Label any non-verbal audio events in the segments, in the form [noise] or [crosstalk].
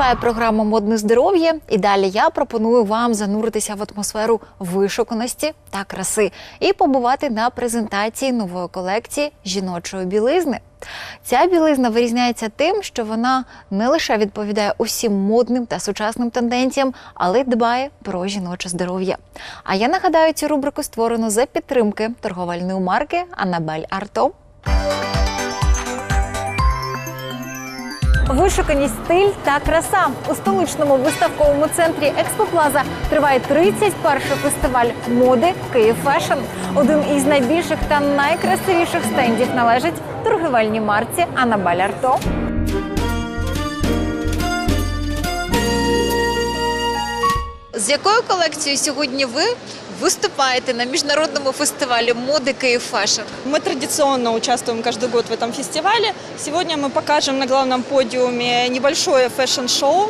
Триває програма Модне здоров'я, і далі я пропоную вам зануритися в атмосферу вишуканості та краси і побувати на презентації нової колекції жіночої білизни. Ця білизна вирізняється тим, що вона не лише відповідає усім модним та сучасним тенденціям, але й дбає про жіноче здоров'я. А я нагадаю, цю рубрику створено за підтримки торговельної марки Анабель Арто. Вишуканість, стиль та краса у столичному виставковому центрі Експоплаза триває 31-й фестиваль моди Київ Фешн. Один із найбільших та найкрасивіших стендів належить торгівельній марці Анабель Арто. З якою колекцією сьогодні ви виступаєте на міжнародному фестивалі моди Київ Фешн? Мы традиционно участвуем каждый год в этом фестивале. Сегодня мы покажем на главном подиуме небольшое фэшн-шоу,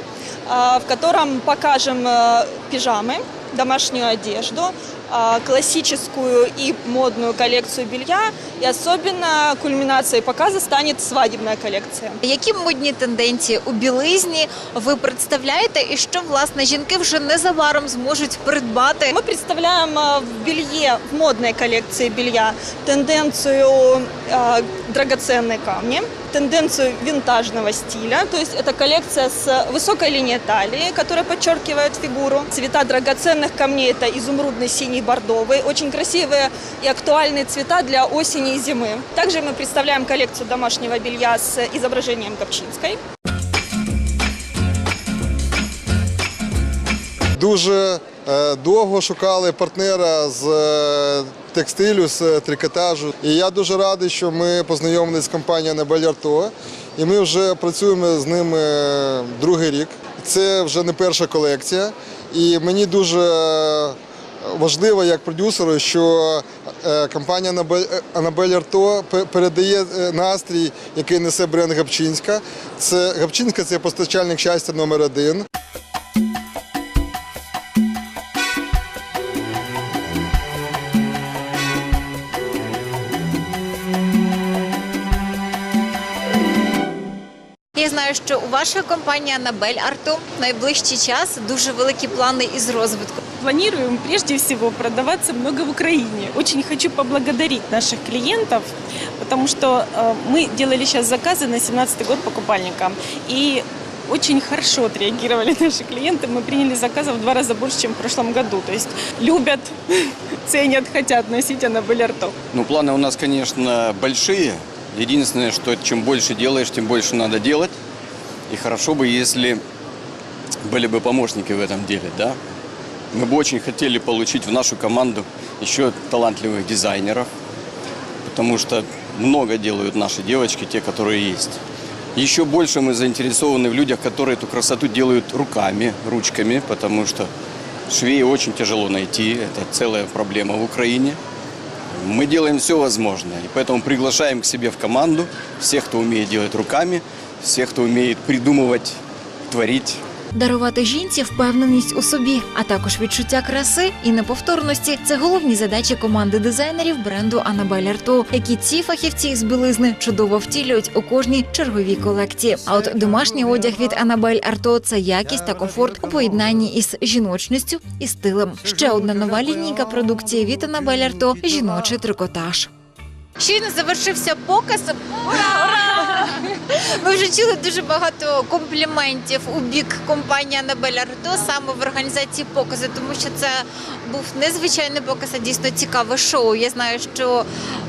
а, в котором покажем э, пижамы, домашнюю одежду, а, классическую и модную коллекцию белья. И особенно кульминацией показа станет свадебная коллекция. Які модні тенденції у білизні ви представляєте, і що власне жінки вже незабаром зможуть придбати? Мы представляем э, в белье, в модной коллекции белья, тенденцию э, драгоценные камни, Тенденцию винтажного стиля. То есть это коллекция с высокой линией талии, которая подчеркивает фигуру. Цвета драгоценных камней это изумрудный, синий, бордовый. Очень красивые и актуальные цвета для осени и зимы. Также мы представляем коллекцию домашнего белья с изображением Копчинской. Дуже довго шукали партнера з е, текстилю, з е, трикотажу. І я дуже радий, що ми познайомилися з компанією Небель Арто. І ми вже працюємо з ними е, другий рік. Це вже не перша колекція. І мені дуже е, важливо як продюсеру, що е, компанія Анабель- Арто передає е, настрій, який несе бренд Гапчинська. Це Гапчинська це постачальник щастя номер один. знаю, що у вашої компанії Анабель Арто в найближчий час дуже великі плани із розвитку. Планируем прежде всего продаваться много в Украине. Очень хочу поблагодарить наших клиентов, потому что э, мы делали сейчас заказы на 17 год по купальникам. И очень хорошо отреагировали [laughs] наши клиенты. Мы приняли заказов в два раза больше, чем в прошлом году. То есть любят, [laughs] ценят, хотят носить Анабель Арто. Ну, планы у нас, конечно, большие. Единственное, что чем больше делаешь, тем больше надо делать. И хорошо бы, если были бы помощники в этом деле, да. Мы бы очень хотели получить в нашу команду еще талантливых дизайнеров, потому что много делают наши девочки, те, которые есть. Еще больше мы заинтересованы в людях, которые эту красоту делают руками, ручками, потому что швей очень тяжело найти, это целая проблема в Украине. Мы делаем все возможное, и поэтому приглашаем к себе в команду всех, кто умеет делать руками, всех, кто умеет придумывать, творить. Дарувати жінці впевненість у собі, а також відчуття краси і неповторності це головні задачі команди дизайнерів бренду Анабель Арто, які ці фахівці з білизни чудово втілюють у кожній черговій колекції. А от домашній одяг від Анабель Арто це якість та комфорт у поєднанні із жіночністю і стилем. Ще одна нова лінійка продукції від Анабель Арто жіночий трикотаж. Щойно завершився показ. Ми вже чули дуже багато компліментів у бік компанії Анабель Арто саме в організації показу, тому що це був незвичайний показ, а дійсно цікаве шоу. Я знаю, що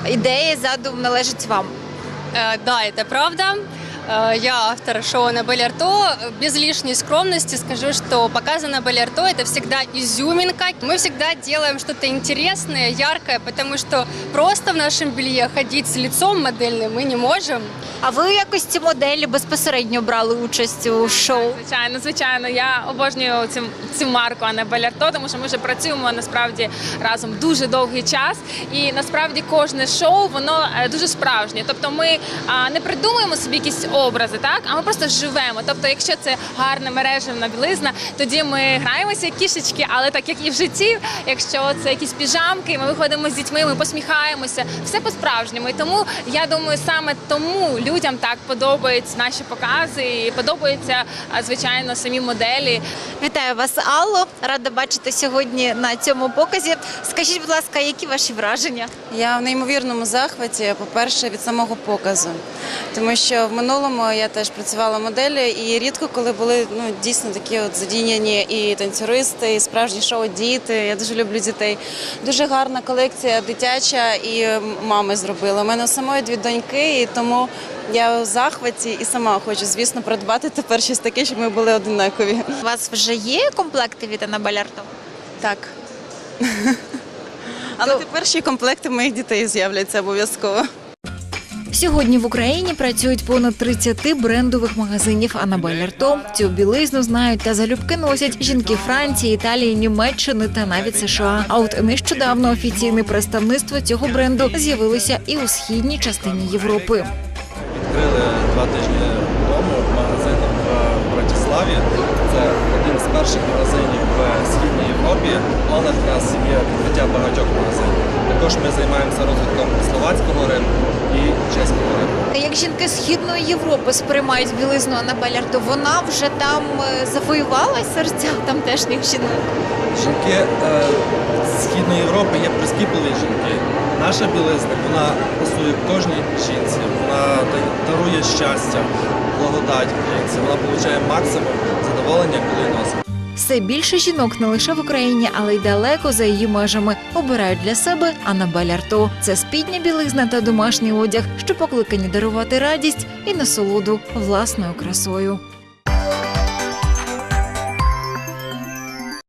ідея задум належить вам. Э, Да, це правда. Э, Я автор шоу «Анабель Арто». Без лишней скромности скажу, что показ «Анабель Арто» — это всегда изюминка. Мы всегда делаем что-то интересное, яркое, потому что просто в нашем белье ходить с лицом модельным мы не можем. А ви у якості моделі безпосередньо брали участь у шоу? Звичайно, звичайно. Я обожнюю цю, цю марку Анабель Арто, тому що ми вже працюємо насправді разом дуже довгий час. І насправді кожне шоу воно е, дуже справжнє. Тобто ми а, не придумуємо собі якісь образи, так а ми просто живемо. Тобто, якщо це гарна мережевна білизна, тоді ми граємося як кішечки, але так як і в житті, якщо це якісь піжамки, ми виходимо з дітьми, ми посміхаємося, все по-справжньому. І тому я думаю, саме тому людям так подобаються наші покази і подобаються звичайно самі моделі. Вітаю вас, Алло. Рада бачити сьогодні на цьому показі. Скажіть, будь ласка, які ваші враження? Я в неймовірному захваті, по-перше, від самого показу. Тому що в минулому я теж працювала моделі, і рідко коли були ну, дійсно такі от задіяні і танцюристи, і справжні шоу діти. Я дуже люблю дітей. Дуже гарна колекція дитяча і мами зробили. У мене самої дві доньки, і тому я в захваті і сама хочу, звісно, придбати тепер щось таке, щоб ми були одинакові. У вас вже є комплекти від Анабель Арто? Так. [laughs] Але тепер ще комплекти моїх дітей з'являться обов'язково. Сьогодні в Україні працюють понад 30 брендових магазинів Анабель Арто. Цю білизну знають та залюбки носять жінки Франції, Італії, Німеччини та навіть США. А от нещодавно офіційне представництво цього бренду з'явилося і у східній частині Європи. Відкрили два тижні тому магазин в Братиславі. Це один з перших магазинів в Східній Європі. Планах в нас є відкриття багатьох магазинів. Також ми займаємося розвитком словацького ринку і. Як жінки східної Європи сприймають білизну Анабель Арто, вона вже там е, завоювала серця тамтешніх жінок. Жінки е, Східної Європи є прискіпливі жінки. Наша білизна вона пасує кожній жінці. Вона дарує щастя, благодать жінці. Вона отримує максимум задоволення, коли носить. Все більше жінок не лише в Україні, але й далеко за її межами обирають для себе Анабель Арто. Це спідня білизна та домашній одяг, що покликані дарувати радість і насолоду власною красою.